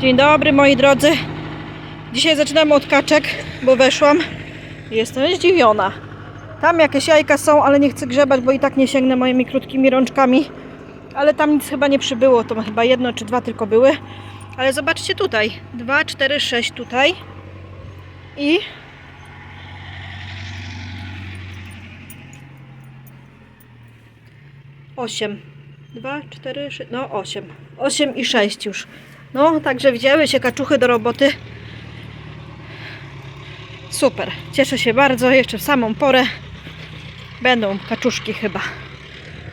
Dzień dobry moi drodzy. Dzisiaj zaczynamy od kaczek, bo weszłam jestem zdziwiona. Tam jakieś jajka są, ale nie chcę grzebać, bo i tak nie sięgnę moimi krótkimi rączkami. Ale tam nic chyba nie przybyło, to chyba jedno czy dwa tylko były. Ale zobaczcie tutaj. Dwa, cztery, sześć tutaj. I osiem. Dwa, cztery, sześć, no osiem. Osiem i sześć już. No, także wzięły się kaczuchy do roboty. Super, cieszę się bardzo. Jeszcze w samą porę będą kaczuszki chyba.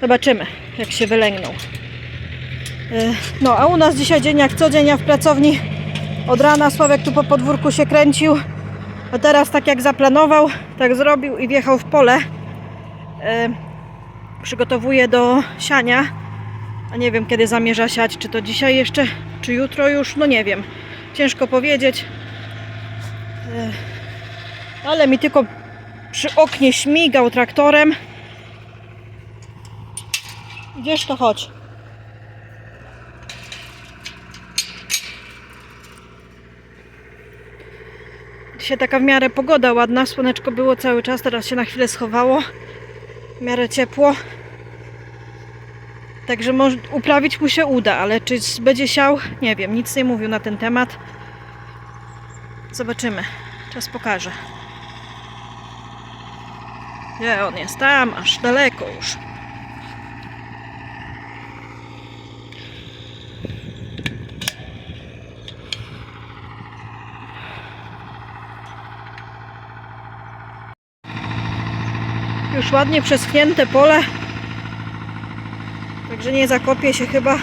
Zobaczymy, jak się wylęgną. Yy, No, a u nas dzisiaj dzień jak co dzień, ja w pracowni od rana Sławek tu po podwórku się kręcił. A teraz tak jak zaplanował, tak zrobił i wjechał w pole. Yy, Przygotowuje do siania. A nie wiem kiedy zamierza siać, czy to dzisiaj jeszcze, czy jutro już, no nie wiem. Ciężko powiedzieć. Ech, Ale mi tylko przy oknie śmigał traktorem. Gdzież to chodź? Dzisiaj taka w miarę pogoda ładna, słoneczko było cały czas, teraz się na chwilę schowało. W miarę ciepło. Także uprawić mu się uda, ale czy będzie siał? Nie wiem, nic nie mówił na ten temat. Zobaczymy. Czas pokaże. Gdzie on jest? Tam, aż daleko już. Już ładnie przeschnięte pole. Także nie zakopie się chyba.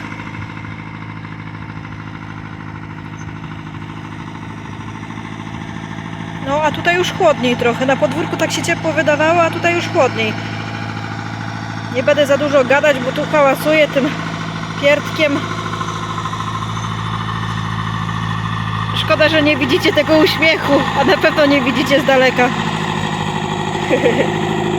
No, a tutaj już chłodniej trochę. Na podwórku tak się ciepło wydawało, a tutaj już chłodniej. Nie będę za dużo gadać, bo tu hałasuję tym pierdkiem. Szkoda, że nie widzicie tego uśmiechu, a na pewno nie widzicie z daleka.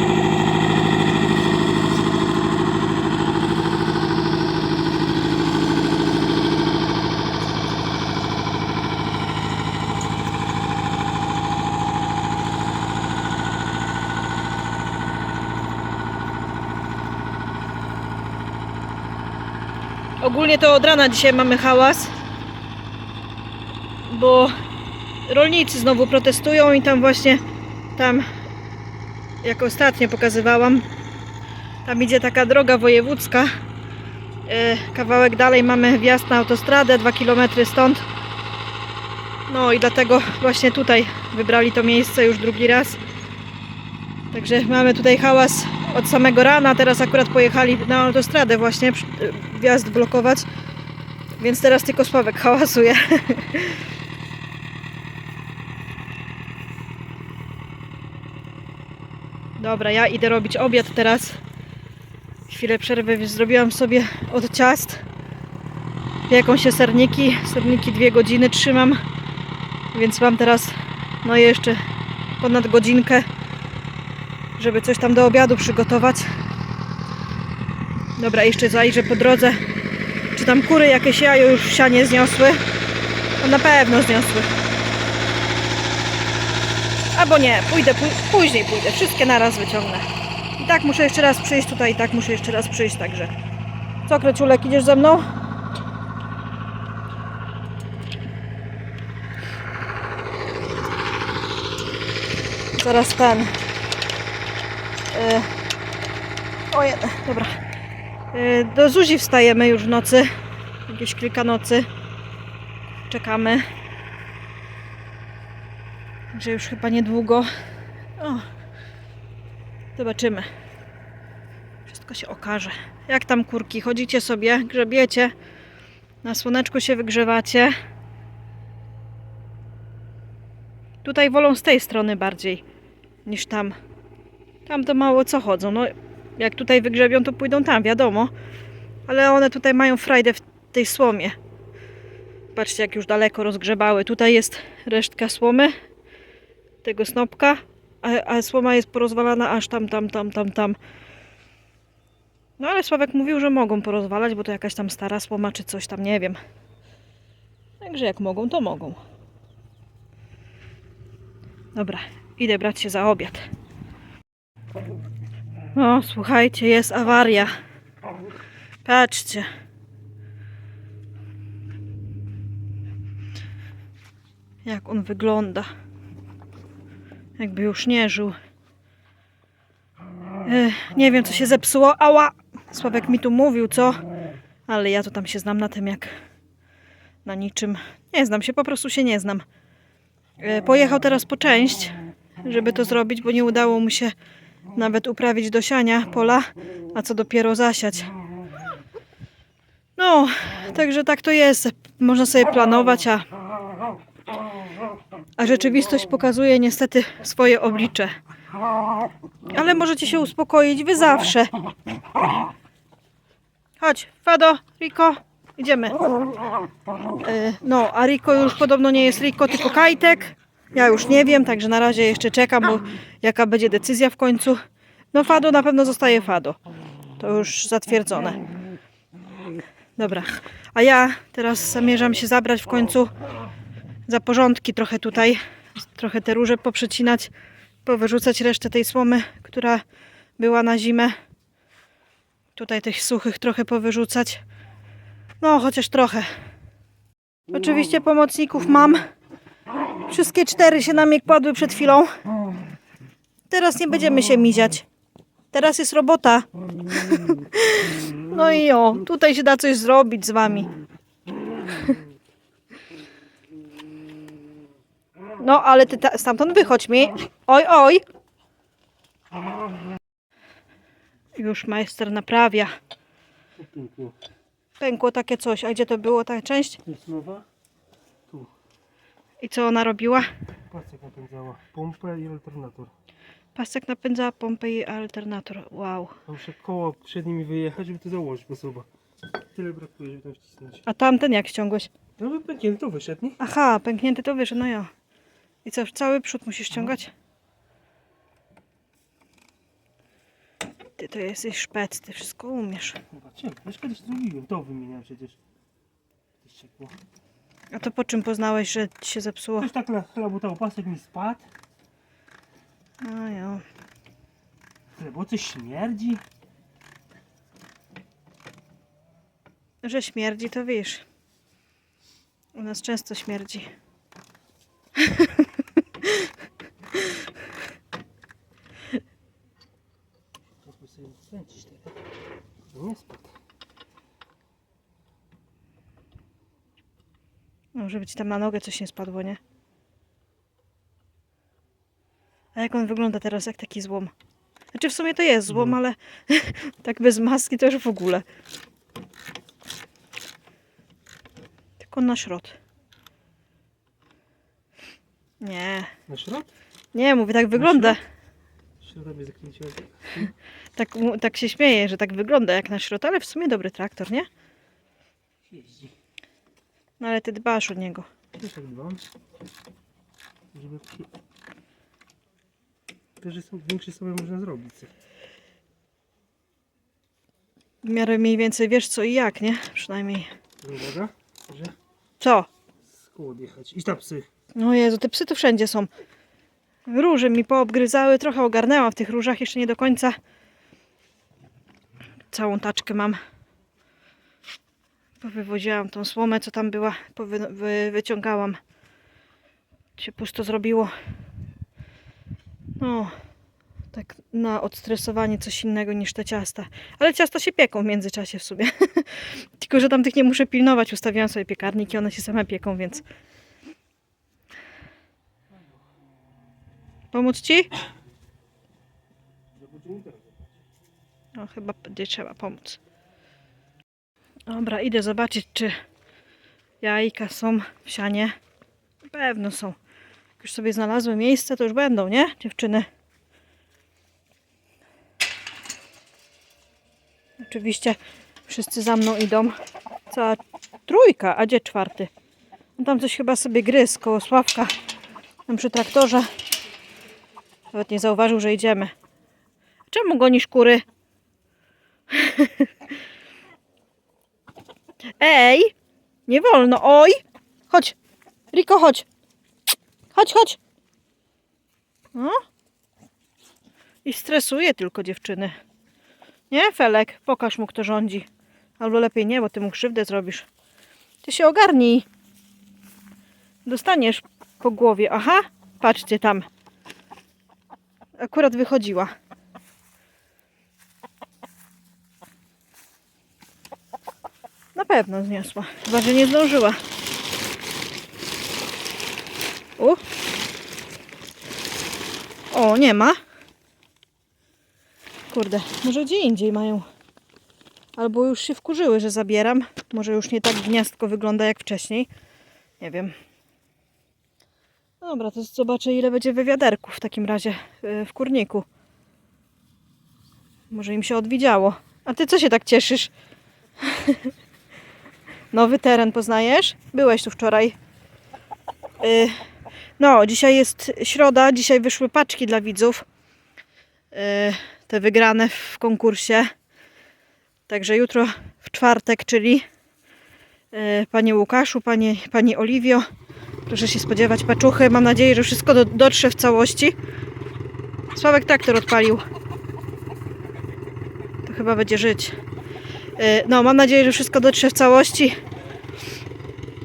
Ogólnie to od rana dzisiaj mamy hałas, bo rolnicy znowu protestują i tam właśnie, tam jak ostatnio pokazywałam, tam idzie taka droga wojewódzka. E, Kawałek dalej mamy wjazd na autostradę, 2 km stąd. No i dlatego właśnie tutaj wybrali to miejsce już drugi raz. Także mamy tutaj hałas od samego rana. Teraz akurat pojechali na autostradę właśnie wjazd blokować. Więc teraz tylko Sławek hałasuje. Dobra, ja idę robić obiad teraz. Chwilę przerwy zrobiłam sobie od ciast. Pieką się serniki. Serniki dwie godziny trzymam. Więc mam teraz no jeszcze ponad godzinkę żeby coś tam do obiadu przygotować. Dobra, jeszcze zajrzę po drodze, czy tam kury jakieś jajo już sianie zniosły. No na pewno zniosły. Albo nie, pójdę, pó- później pójdę, wszystkie naraz wyciągnę. I tak muszę jeszcze raz przyjść tutaj, i tak muszę jeszcze raz przyjść, także. Co, Kreciulek, idziesz ze mną? Zaraz ten. Yy. O, jeden, dobra. Yy, Do Zuzi wstajemy już w nocy. Jakieś kilka nocy. Czekamy. Także już chyba niedługo. O. Zobaczymy. Wszystko się okaże. Jak tam kurki? Chodzicie sobie, grzebiecie. Na słoneczku się wygrzewacie. Tutaj wolą z tej strony bardziej niż tam. Tam to mało co chodzą. No, jak tutaj wygrzebią, to pójdą tam, wiadomo. Ale one tutaj mają frajdę w tej słomie. Patrzcie, jak już daleko rozgrzebały. Tutaj jest resztka słomy, tego snopka, a, a słoma jest porozwalana aż tam, tam, tam, tam, tam. No ale Sławek mówił, że mogą porozwalać, bo to jakaś tam stara słoma czy coś tam, nie wiem. Także jak mogą, to mogą. Dobra, idę brać się za obiad. No, słuchajcie, jest awaria. Patrzcie. Jak on wygląda. Jakby już nie żył. Ech, nie wiem, co się zepsuło. Ała! Sławek mi tu mówił, co? Ale ja to tam się znam na tym, jak na niczym. Nie znam się, po prostu się nie znam. E, Pojechał teraz po część, żeby to zrobić, bo nie udało mu się nawet uprawić do siania pola, a co dopiero zasiać. No, także tak to jest. Można sobie planować, a, a rzeczywistość pokazuje niestety swoje oblicze. Ale możecie się uspokoić, wy zawsze. Chodź, Fado, Riko, idziemy. E, No, a Riko już podobno nie jest Riko, tylko Kajtek. Ja już nie wiem, także na razie jeszcze czekam, bo jaka będzie decyzja w końcu. No, Fado na pewno zostaje Fado. To już zatwierdzone. Dobra, a ja teraz zamierzam się zabrać w końcu za porządki trochę tutaj. Trochę te róże poprzecinać, powyrzucać resztę tej słomy, która była na zimę. Tutaj tych suchych trochę powyrzucać. No, chociaż trochę. Oczywiście pomocników mam. Wszystkie cztery się na mnie kładły przed chwilą. Teraz nie będziemy się miziać. Teraz jest robota. No i o, tutaj się da coś zrobić z wami. No, ale ty ta, stamtąd wychodź mi. Oj, oj. Już majster naprawia. Pięknie. Pękło takie coś. A gdzie to było ta część? Jest nowa. I co ona robiła? Pasek napędzała. Pompę i alternator. Pasek napędzała pompę i alternator. Wow. Muszę koło przed nimi wyjechać, żeby to założyć po sobie. Tyle brakuje, żeby tam wcisnąć. A tamten jak ściągłeś? No by pęknięty to wyszedł, nie? Aha, pęknięty to wyszedł, no ja. I co, cały przód musisz ściągać? Ty to jesteś szpec, ty wszystko umiesz. Zobaczcie, już kiedyś zrobiłem. To wymieniam przecież. To ściekło. A to po czym poznałeś, że ci się zepsuło? Coś tak chlebutał, pasek mi spadł. Tyle, bo coś śmierdzi. Że śmierdzi, to wiesz. U nas często śmierdzi. Sobie skręcić teraz. Nie spadł. Żeby ci tam na nogę coś nie spadło, nie? A jak on wygląda teraz, jak taki złom? Znaczy w sumie to jest złom, ale tak bez maski to już w ogóle. Tylko na środ. Nie, Na środ? nie, mówię, tak wygląda. Środa mnie zakręciła. Tak, tak się śmieje, że tak wygląda jak na środ, ale w sumie dobry traktor, nie? Jeździ. No ale ty dbasz o niego. Też tak dbam. Żeby... To, że są większe sobie można zrobić. W miarę mniej więcej wiesz co i jak, nie? Przynajmniej. Uwaga, że Co? koło odjechać. I tam psy. No Jezu, te psy tu wszędzie są. Róże mi poobgryzały, trochę ogarnęłam w tych różach, jeszcze nie do końca. Całą taczkę mam. Powywoziłam tą słomę, co tam była, wy, wyciągałam. Się pusto zrobiło. No, tak na odstresowanie coś innego niż te ciasta. Ale ciasta się pieką w międzyczasie w sumie. Tylko, że tam tych nie muszę pilnować. Ustawiłam sobie piekarniki, one się same pieką, więc... Pomóc ci? No chyba będzie trzeba pomóc. Dobra, idę zobaczyć, czy jajka są w sianie. Na pewno są. Jak już sobie znalazły miejsce, to już będą, nie, dziewczyny? Oczywiście wszyscy za mną idą. Cała trójka, a gdzie czwarty? No tam coś chyba sobie gryzł koło Sławka. Tam przy traktorze. Nawet nie zauważył, że idziemy. Czemu gonisz kury? Ej! Nie wolno, oj! Chodź. Riko, chodź. Chodź, chodź. No. I stresuje tylko dziewczyny. Nie, Felek? Pokaż mu, kto rządzi. Albo lepiej nie, bo ty mu krzywdę zrobisz. Ty się ogarnij. Dostaniesz po głowie. Aha, patrzcie tam. Akurat wychodziła. Pewno zniosła. Chyba, że nie zdążyła. U. O, nie ma. Kurde, może gdzie indziej mają. Albo już się wkurzyły, że zabieram. Może już nie tak gniazdko wygląda jak wcześniej. Nie wiem. No Dobra, to zobaczę ile będzie wywiaderku w takim razie yy, w kurniku. Może im się odwidziało. A ty co się tak cieszysz? Nowy teren poznajesz? Byłeś tu wczoraj. Yy, no, dzisiaj jest środa. Dzisiaj wyszły paczki dla widzów. Yy, te wygrane w konkursie. Także jutro w czwartek, czyli yy, Panie Łukaszu, Panie, Pani Oliwio, proszę się spodziewać paczuchy. Mam nadzieję, że wszystko do, dotrze w całości. Sławek traktor odpalił. To chyba będzie żyć. Yy, No, mam nadzieję, że wszystko dotrze w całości,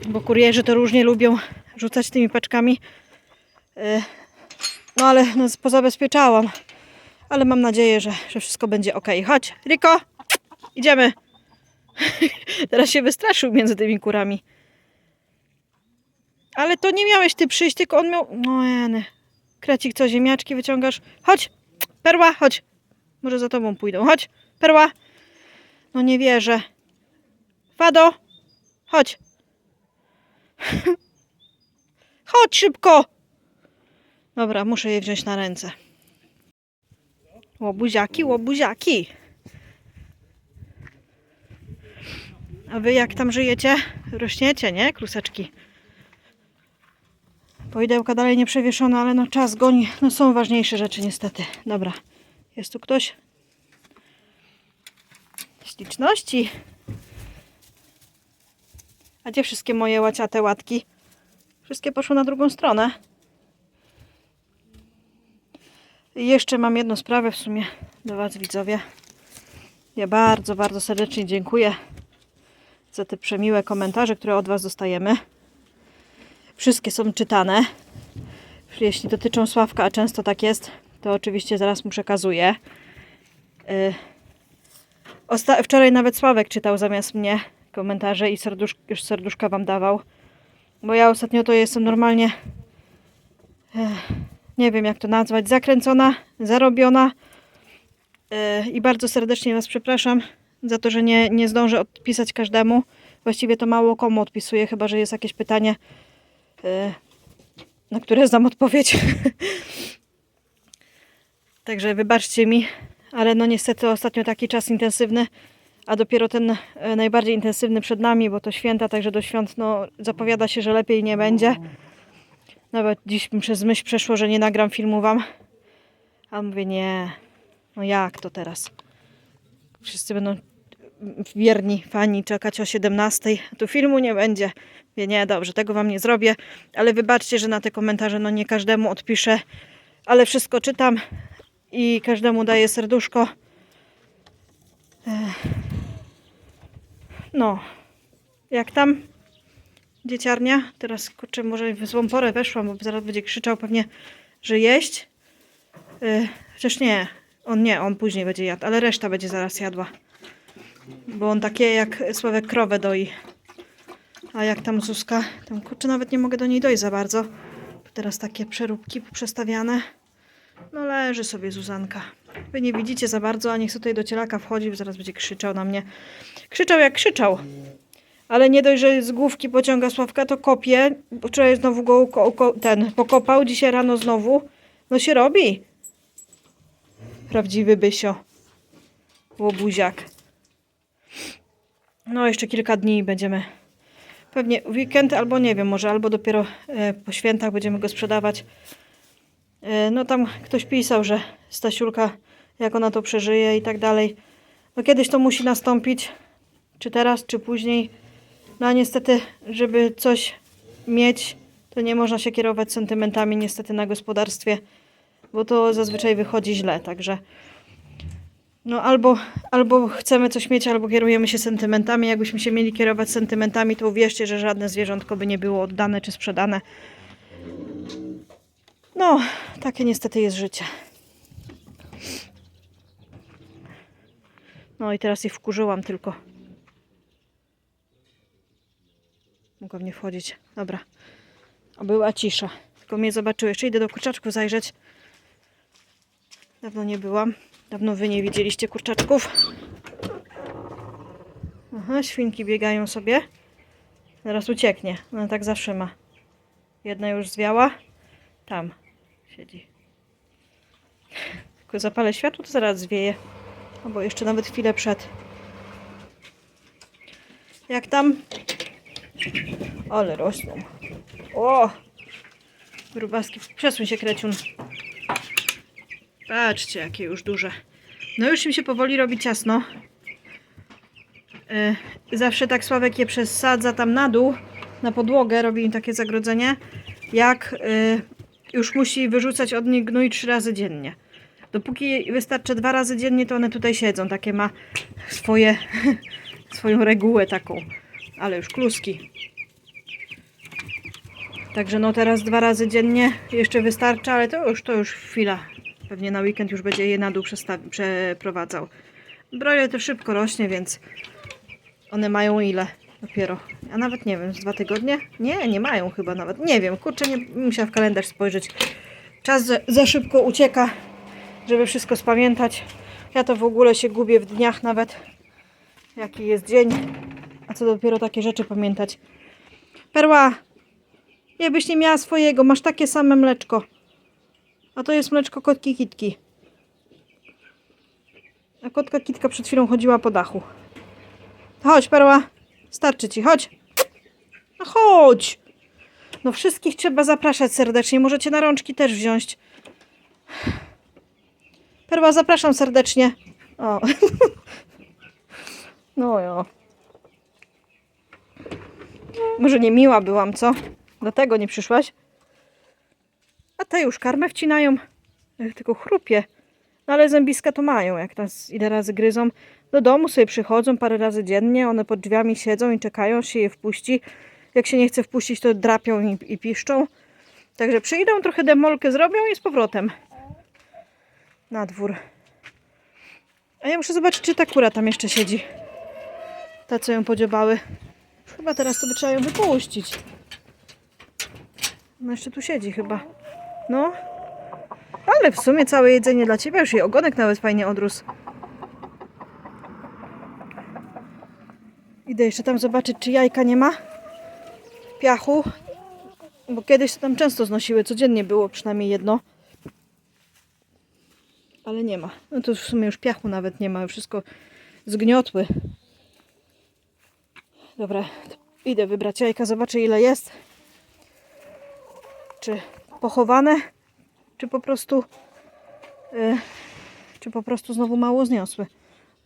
bo kurierzy to różnie lubią rzucać tymi paczkami. Yy, No, ale no, pozabezpieczałam. Ale mam nadzieję, że, że wszystko będzie ok. Chodź, Riko, idziemy. Teraz się wystraszył między tymi kurami. Ale to nie miałeś ty przyjść, tylko on miał... No jeny. Krecik, co, ziemniaczki wyciągasz? Chodź, perła, chodź. Może za tobą pójdą. Chodź, perła. No nie wierzę. Fado, chodź. chodź szybko. Dobra, muszę je wziąć na ręce. Łobuziaki, łobuziaki. A wy jak tam żyjecie? Rośniecie, nie? Kluseczki. Poidełka dalej nie przewieszone, ale no czas goni. No są ważniejsze rzeczy niestety. Dobra. Jest tu ktoś? Śliczności. A gdzie wszystkie moje łaciate łatki? Wszystkie poszły na drugą stronę. I jeszcze mam jedną sprawę w sumie do Was widzowie. Ja bardzo, bardzo serdecznie dziękuję za te przemiłe komentarze, które od Was dostajemy. Wszystkie są czytane. Jeśli dotyczą Sławka, a często tak jest, to oczywiście zaraz mu przekazuję. Yy, Osta- wczoraj nawet Sławek czytał zamiast mnie komentarze i serdusz- już serduszka Wam dawał. Bo ja ostatnio to jestem normalnie nie wiem jak to nazwać, zakręcona, zarobiona. Yy, I bardzo serdecznie Was przepraszam za to, że nie, nie zdążę odpisać każdemu. Właściwie to mało komu odpisuję, chyba że jest jakieś pytanie, yy, na które znam odpowiedź. Także wybaczcie mi, ale no niestety ostatnio taki czas intensywny, a dopiero ten e, najbardziej intensywny przed nami, bo to święta, także do świąt no, zapowiada się, że lepiej nie będzie. Nawet dziś mi przez myśl przeszło, że nie nagram filmu wam. A mówię, nie. No jak to teraz? Wszyscy będą wierni fani czekać o 17. Tu filmu nie będzie. Mówię, nie, dobrze, tego wam nie zrobię. Ale wybaczcie, że na te komentarze no nie każdemu odpiszę. Ale wszystko czytam i każdemu daję serduszko. No. Jak tam? dzieciarnia. Teraz kurczę, może w złą porę weszłam, bo zaraz będzie krzyczał pewnie, że jeść. Chociaż nie, on nie, on później będzie jadł, ale reszta będzie zaraz jadła. Bo on takie jak Sławek krowę doi. A jak tam Zuzka, tam kurczę nawet nie mogę do niej dojść za bardzo. Teraz takie przeróbki przestawiane. No leży sobie Zuzanka. Wy nie widzicie za bardzo, a niech tutaj do cielaka wchodzi, zaraz będzie krzyczał na mnie. Krzyczał jak krzyczał. Ale nie dość, że z główki pociąga Sławka, to kopie. Wczoraj znowu go ten pokopał, dzisiaj rano znowu. No się robi. Prawdziwy bysio. Łobuziak. No jeszcze kilka dni będziemy. Pewnie weekend albo nie wiem, może albo dopiero e, po świętach będziemy go sprzedawać. E, no tam ktoś pisał, że Stasiulka, jak ona to przeżyje i tak dalej. No kiedyś to musi nastąpić. Czy teraz, czy później. No a niestety, żeby coś mieć, to nie można się kierować sentymentami niestety na gospodarstwie, bo to zazwyczaj wychodzi źle, także no albo, albo chcemy coś mieć, albo kierujemy się sentymentami. Jakbyśmy się mieli kierować sentymentami, to uwierzcie, że żadne zwierzątko by nie było oddane czy sprzedane. No, takie niestety jest życie. No i teraz ich wkurzyłam tylko. Mogą nie wchodzić. Dobra. A była cisza. Tylko mnie zobaczyły. Jeszcze idę do kurczaczków zajrzeć. Dawno nie byłam. Dawno wy nie widzieliście kurczaczków. Aha, świnki biegają sobie. Zaraz ucieknie. No tak zawsze ma. Jedna już zwiała. Tam siedzi. Tylko zapalę światło, to zaraz zwieje. Albo jeszcze nawet chwilę przed. Jak tam? Ale rosną. O! Grubaski. Przesuń się, kreciun. Patrzcie, jakie już duże. No już im się powoli robi ciasno. Yy, zawsze tak Sławek je przesadza tam na dół, na podłogę, robi im takie zagrodzenie, jak yy, już musi wyrzucać od nich gnój trzy razy dziennie. Dopóki wystarczy dwa razy dziennie, to one tutaj siedzą. Takie ma swoje, swoją regułę taką. Ale już kluski. Także no teraz dwa razy dziennie jeszcze wystarcza, ale to już, to już chwila. Pewnie na weekend już będzie je na dół przeprowadzał. Broje to szybko rośnie, więc one mają ile dopiero? A nawet nie wiem, z dwa tygodnie? Nie, nie mają chyba nawet. Nie wiem, kurczę, nie musiała w kalendarz spojrzeć. Czas za, za szybko ucieka, żeby wszystko spamiętać. Ja to w ogóle się gubię w dniach nawet, jaki jest dzień. A co dopiero takie rzeczy pamiętać. Perła, jakbyś nie miała swojego, masz takie same mleczko. A to jest mleczko kotki kitki. A kotka kitka przed chwilą chodziła po dachu. Chodź, perła. Starczy ci, chodź. No chodź. No wszystkich trzeba zapraszać serdecznie. Możecie na rączki też wziąć. Perła, zapraszam serdecznie. O. No jo. Może nie miła byłam, co? Dlatego nie przyszłaś? A te już karmę wcinają. Tylko chrupie. No ale zębiska to mają, jak nas ile razy gryzą. Do domu sobie przychodzą parę razy dziennie, one pod drzwiami siedzą i czekają, się je wpuści. Jak się nie chce wpuścić, to drapią i, i piszczą. Także przyjdą, trochę demolkę zrobią i z powrotem na dwór. A ja muszę zobaczyć, czy ta kura tam jeszcze siedzi. Ta, co ją podziobały. Chyba teraz to by trzeba ją wypuścić. No jeszcze tu siedzi chyba. No. Ale w sumie całe jedzenie dla Ciebie. Już jej ogonek nawet fajnie odrósł. Idę jeszcze tam zobaczyć, czy jajka nie ma. Piachu. Bo kiedyś to tam często znosiły. Codziennie było przynajmniej jedno. Ale nie ma. No to w sumie już piachu nawet nie ma. Wszystko zgniotły. Dobra, idę wybrać jajka, zobaczę ile jest. Czy pochowane, czy po prostu y, czy po prostu znowu mało zniosły.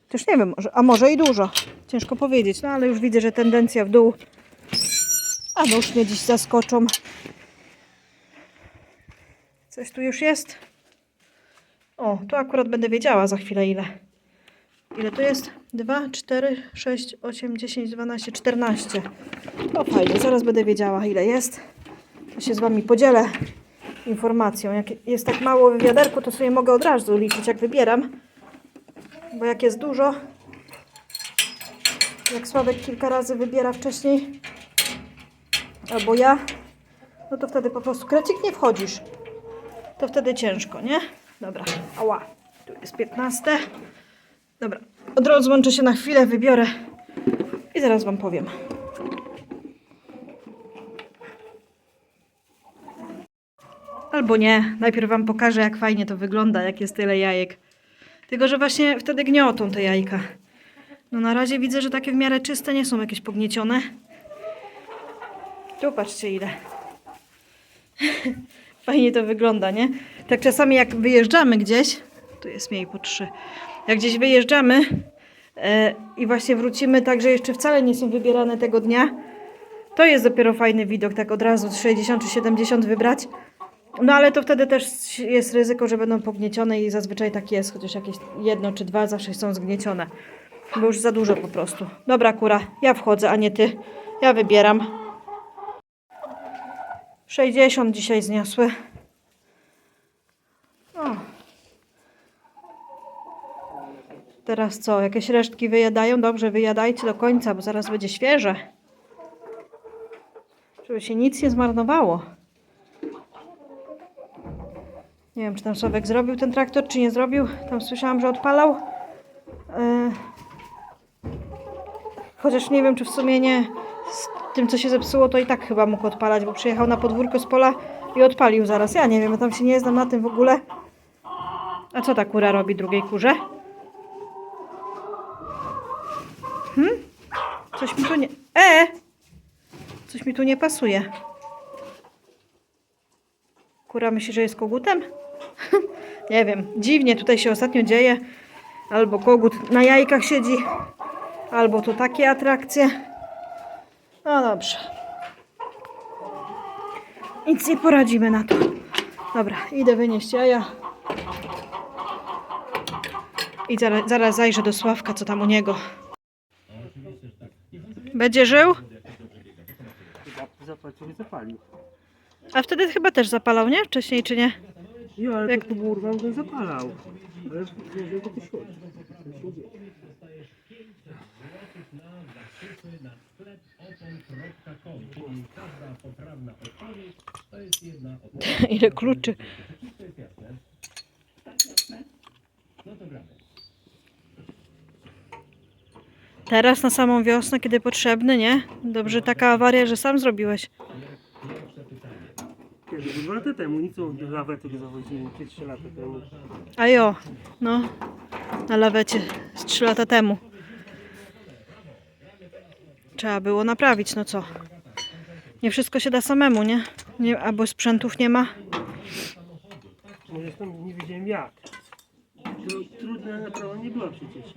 Też nie wiem, a może i dużo. Ciężko powiedzieć, no ale już widzę, że tendencja w dół. A nóż mnie dziś zaskoczą. Coś tu już jest? O, tu akurat będę wiedziała za chwilę ile. Ile to jest? 2, 4, 6, 8, 10, 12, 14. O fajnie, zaraz będę wiedziała ile jest. To się z Wami podzielę informacją. Jak jest tak mało w wiaderku, to sobie mogę od razu liczyć jak wybieram. Bo jak jest dużo, jak Sławek kilka razy wybiera wcześniej, albo ja, no to wtedy po prostu krecik nie wchodzisz. To wtedy ciężko, nie? Dobra, ała. Tu jest 15. Dobra, odrozłączę się na chwilę, wybiorę i zaraz Wam powiem. Albo nie. Najpierw Wam pokażę, jak fajnie to wygląda, jak jest tyle jajek. Tylko, że właśnie wtedy gniotą te jajka. No na razie widzę, że takie w miarę czyste, nie są jakieś pogniecione. Tu patrzcie ile. Fajnie to wygląda, nie? Tak czasami jak wyjeżdżamy gdzieś, tu jest mniej po trzy. Jak gdzieś wyjeżdżamy e, i właśnie wrócimy tak, że jeszcze wcale nie są wybierane tego dnia, To jest dopiero fajny widok, tak od razu 60 czy 70 wybrać. No ale to wtedy też jest ryzyko, że będą pogniecione i zazwyczaj tak jest, chociaż jakieś jedno czy dwa zawsze są zgniecione. Bo już za dużo po prostu. Dobra kura, ja wchodzę, a nie ty. Ja wybieram. 60 dzisiaj zniosły. O. Teraz co? Jakieś resztki wyjadają? Dobrze, wyjadajcie do końca, bo zaraz będzie świeże. Żeby się nic nie zmarnowało. Nie wiem, czy tam Sławek zrobił ten traktor, czy nie zrobił. Tam słyszałam, że odpalał. Yy. Chociaż nie wiem, czy w sumie nie. Z tym, co się zepsuło, to i tak chyba mógł odpalać, bo przyjechał na podwórko z pola i odpalił zaraz. Ja nie wiem, ja tam się nie znam na tym w ogóle. A co ta kura robi drugiej kurze? Hmm? Coś mi tu nie... E! Coś mi tu nie pasuje. Kura myśli, że jest kogutem? Nie wiem. Dziwnie tutaj się ostatnio dzieje. Albo kogut na jajkach siedzi, albo to takie atrakcje. No dobrze. Nic nie poradzimy na to. Dobra, idę wynieść jaja. I zaraz, zaraz zajrzę do Sławka, co tam u niego. Będzie żył? A wtedy chyba też zapalał, nie? Wcześniej czy nie? Jo, ale Jak- to był urwał, to zapalał. Ale nie to szło. Ile kluczy. Teraz na samą wiosnę, kiedy potrzebny, nie? Dobrze taka awaria, że sam zrobiłeś. Kiedy? Dwa lata temu, nic o lawety go zawozili, 3 lata temu. A jo, no, na lawecie z 3 lata temu. Trzeba było naprawić, no co? Nie wszystko się da samemu, nie? nie albo sprzętów nie ma. No zresztą nie wiedziałem jak. To trudna naprawa nie była przecież.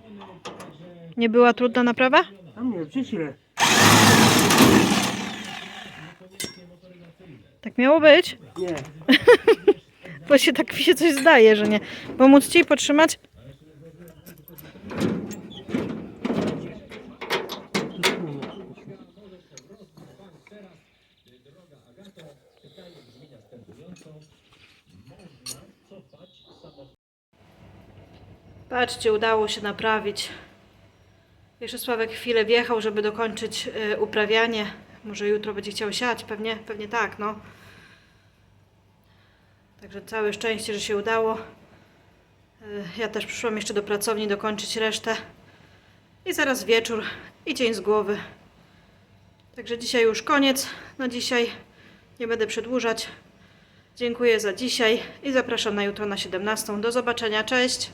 Nie była trudna naprawa? A nie, przecież ile? Tak miało być? Nie. Bo się tak mi się coś zdaje, że nie. Pomóc ci trudno. Patrzcie, udało się naprawić. Jeszcze Sławek chwilę wjechał, żeby dokończyć y, uprawianie. Może jutro będzie chciał siać, pewnie, pewnie tak, no. Także całe szczęście, że się udało. Y, Ja też przyszłam jeszcze do pracowni dokończyć resztę. I zaraz wieczór i dzień z głowy. Także dzisiaj już koniec. Na dzisiaj nie będę przedłużać. Dziękuję za dzisiaj i zapraszam na jutro na 17. Do zobaczenia. Cześć!